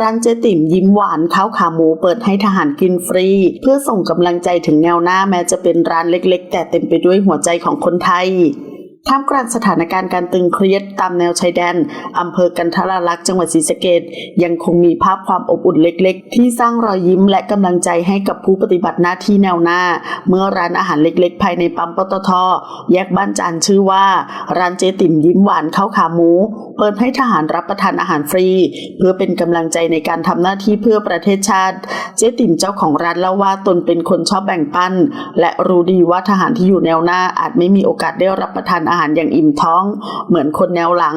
ร้านเจติ่มยิ้มหวานข้าวขาหมูเปิดให้ทหารกินฟรี เพื่อส่งกำลังใจถึงแนวหน้าแม้จะเป็นร้านเล็กๆ แต่เต็มไปด้วยหัวใจของคนไทย ท่ามกลางสถานการณ์การตึงเครียดตามแนวชายแดนอำเภอกันทราลักษ์จังหวัดศรีสะเกดยังคงมีภาพความอบอุ่นเล็ก ๆ ที่สร้างรอยยิ้มและกำลังใจให้กับผู้ปฏิบัติหน้าที่แนวหน้า เมื่อร้านอาหารเล็ก ๆ ภายในปั๊มปตทแยกบ้านจานชื่อว่า ร้านเจติ่มยิ้มหวานข้าวขาหมู เปิดให้ทหารรับประทานอาหารฟรี เพื่อเป็นกำลังใจในการทำหน้าที่เพื่อประเทศชาติ เจติ่มเจ้าของร้านเล่าว่าตนเป็นคนชอบแบ่งปัน และรู้ดีว่าทหารที่อยู่แนวหน้าอาจไม่มีโอกาสได้รับประทานอาหารอย่างอิ่มท้อง เหมือนคนแนวหลัง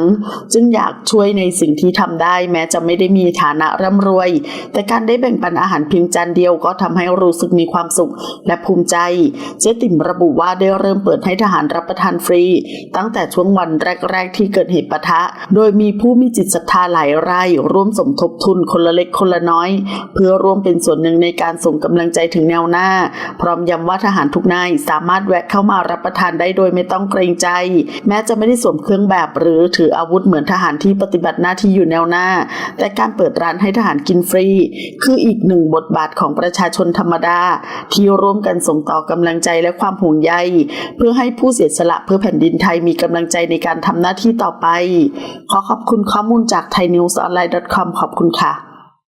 จึงอยากช่วยในสิ่งที่ทำได้แม้จะไม่ได้มีฐานะร่ำรวย แต่การได้แบ่งปันอาหารเพียงจานเดียวก็ทำให้รู้สึกมีความสุขและภูมิใจ เจ๊ติ่มระบุว่าได้เริ่มเปิดให้ทหารรับประทานฟรี ตั้งแต่ช่วงวันแรก ๆ ที่เกิดเหตุปะทะ โดยมีผู้มีจิตศรัทธาหลายรายร่วมสมทบทุนคนละเล็กคนละน้อย เพื่อร่วมเป็นส่วนหนึ่งในการส่งกำลังใจถึงแนวหน้า พร้อมย้ำว่าทหารทุกนายสามารถแวะเข้ามารับประทานได้โดยไม่ต้องเกรงใจแม้จะไม่ได้สวมเครื่องแบบหรือถืออาวุธเหมือนทหารที่ปฏิบัติหน้าที่อยู่แนวหน้า แต่การเปิดร้านให้ทหารกินฟรี คืออีกหนึ่งบทบาทของประชาชนธรรมดา ที่ร่วมกันส่งต่อกำลังใจและความห่วงใย เพื่อให้ผู้เสียสละเพื่อแผ่นดินไทยมีกำลังใจในการทำหน้าที่ต่อไป ขอขอบคุณข้อมูลจาก thainews online com ขอบคุณค่ะ